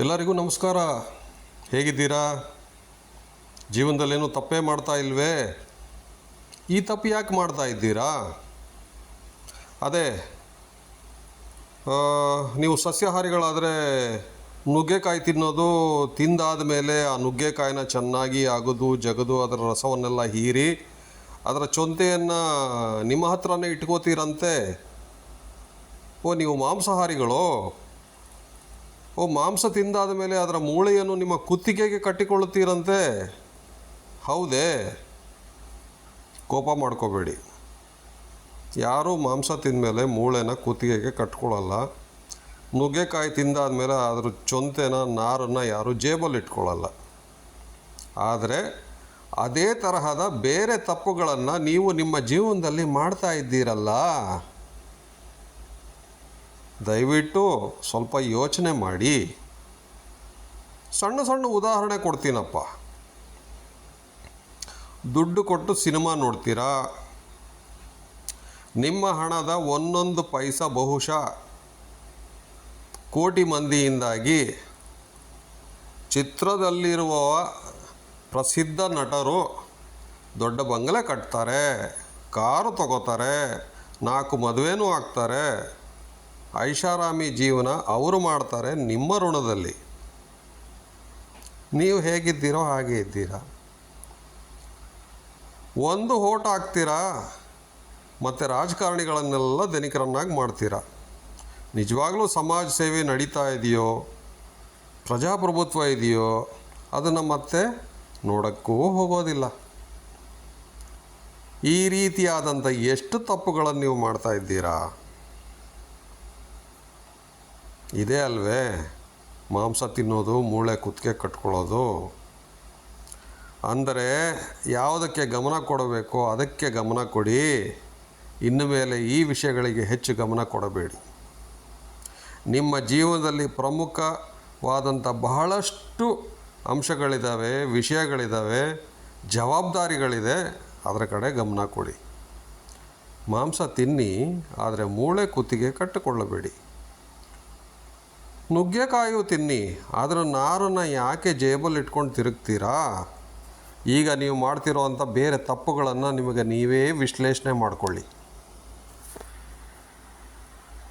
ಎಲ್ಲರಿಗೂ ನಮಸ್ಕಾರ. ಹೇಗಿದ್ದೀರಾ? ಜೀವನದಲ್ಲೇನು ತಪ್ಪೇ ಮಾಡ್ತಾ ಇಲ್ವೇ? ಈ ತಪ್ಪು ಯಾಕೆ ಮಾಡ್ತಾ ಇದ್ದೀರಾ? ಅದೇ ನೀವು ಸಸ್ಯಾಹಾರಿಗಳಾದರೆ ನುಗ್ಗೆಕಾಯಿ ತಿನ್ನೋದು, ತಿಂದಾದ ಮೇಲೆ ಆ ನುಗ್ಗೆಕಾಯಿನ ಚೆನ್ನಾಗಿ ಅಗದು, ಜಗದು, ಅದರ ರಸವನ್ನೆಲ್ಲ ಹೀರಿ, ಅದರ ಚೊಂತೆಯನ್ನು ನಿಮ್ಮ ಹತ್ರನೇ ಇಟ್ಕೋತೀರಂತೆ? ಓ, ನೀವು ಮಾಂಸಾಹಾರಿಗಳು? ಓ, ಮಾಂಸ ತಿಂದಾದ ಮೇಲೆ ಅದರ ಮೂಳೆಯನ್ನು ನಿಮ್ಮ ಕುತ್ತಿಗೆಗೆ ಕಟ್ಟಿಕೊಳ್ಳುತ್ತೀರಂತೆ? ಹೌದೇ? ಕೋಪ ಮಾಡ್ಕೋಬೇಡಿ. ಯಾರೂ ಮಾಂಸ ತಿಂದಮೇಲೆ ಮೂಳೆನ ಕುತ್ತಿಗೆಗೆ ಕಟ್ಕೊಳ್ಳಲ್ಲ. ನುಗ್ಗೆಕಾಯಿ ತಿಂದಾದ್ಮೇಲೆ ಅದರ ಚೊಂತೆನ, ನಾರನ್ನು ಯಾರೂ ಜೇಬಲ್ಲಿ ಇಟ್ಕೊಳ್ಳಲ್ಲ. ಆದರೆ ಅದೇ ತರಹದ ಬೇರೆ ತಪ್ಪುಗಳನ್ನು ನೀವು ನಿಮ್ಮ ಜೀವನದಲ್ಲಿ ಮಾಡ್ತಾ ಇದ್ದೀರಲ್ಲ? ದಯವಿಟ್ಟು ಸ್ವಲ್ಪ ಯೋಚನೆ ಮಾಡಿ. ಸಣ್ಣ ಸಣ್ಣ ಉದಾಹರಣೆ ಕೊಡ್ತೀನಪ್ಪ. ದುಡ್ಡು ಕೊಟ್ಟು ಸಿನಿಮಾ ನೋಡ್ತೀರಾ? ನಿಮ್ಮ ಹಣದ ಒಂದೊಂದು ಪೈಸಾ ಬಹುಶಃ ಕೋಟಿ ಮಂದಿಯಿಂದಾಗಿ ಚಿತ್ರದಲ್ಲಿರುವ ಪ್ರಸಿದ್ಧ ನಟರು ದೊಡ್ಡ ಬಂಗಲೆ ಕಟ್ತಾರೆ, ಕಾರು ತಗೋತಾರೆ, ನಾಲ್ಕು ಮದುವೆನೂ ಆಗ್ತಾರೆ. ಐಷಾರಾಮಿ ಜೀವನ ಅವರು ಮಾಡ್ತಾರೆ ನಿಮ್ಮ ಋಣದಲ್ಲಿ. ನೀವು ಹೇಗಿದ್ದೀರೋ ಹಾಗೆ ಇದ್ದೀರಾ. ಒಂದು ಓಟ್ ಹಾಕ್ತೀರಾ, ಮತ್ತು ರಾಜಕಾರಣಿಗಳನ್ನೆಲ್ಲ ಧನಿಕರನ್ನಾಗಿ ಮಾಡ್ತೀರಾ. ನಿಜವಾಗ್ಲೂ ಸಮಾಜ ಸೇವೆ ನಡೀತಾ ಇದೆಯೋ, ಪ್ರಜಾಪ್ರಭುತ್ವ ಇದೆಯೋ, ಅದನ್ನು ಮತ್ತೆ ನೋಡೋಕ್ಕೂ ಹೋಗೋದಿಲ್ಲ. ಈ ರೀತಿಯಾದಂಥ ಎಷ್ಟು ತಪ್ಪುಗಳನ್ನು ನೀವು ಮಾಡ್ತಾ ಇದ್ದೀರಾ. ಇದೇ ಅಲ್ವೇ? ಮಾಂಸ ತಿನ್ನೋದು, ಮೂಳೆ ಕುತ್ತಿಗೆ ಕಟ್ಕೊಳ್ಳೋದು. ಅಂದರೆ ಯಾವುದಕ್ಕೆ ಗಮನ ಕೊಡಬೇಕೋ ಅದಕ್ಕೆ ಗಮನ ಕೊಡಿ. ಇನ್ನು ಮೇಲೆ ಈ ವಿಷಯಗಳಿಗೆ ಹೆಚ್ಚು ಗಮನ ಕೊಡಬೇಡಿ. ನಿಮ್ಮ ಜೀವನದಲ್ಲಿ ಪ್ರಮುಖವಾದಂಥ ಬಹಳಷ್ಟು ಅಂಶಗಳಿದ್ದಾವೆ, ವಿಷಯಗಳಿದ್ದಾವೆ, ಜವಾಬ್ದಾರಿಗಳಿದೆ. ಅದರ ಕಡೆ ಗಮನ ಕೊಡಿ. ಮಾಂಸ ತಿನ್ನಿ, ಆದರೆ ಮೂಳೆ ಕುತ್ತಿಗೆ ಕಟ್ಟಿಕೊಳ್ಳಬೇಡಿ. ನುಗ್ಗೆಕಾಯು ತಿನ್ನಿ ಅದರ ನಾರನ್ನು ಯಾಕೆ ಜೇಬಲ್ಲಿ ಇಟ್ಕೊಂಡು ತಿರುಗ್ತೀರಾ? ಈಗ ನೀವು ಮಾಡ್ತಿರೋ ಅಂಥ ಬೇರೆ ತಪ್ಪುಗಳನ್ನು ನಿಮಗೆ ನೀವೇ ವಿಶ್ಲೇಷಣೆ ಮಾಡಿಕೊಳ್ಳಿ.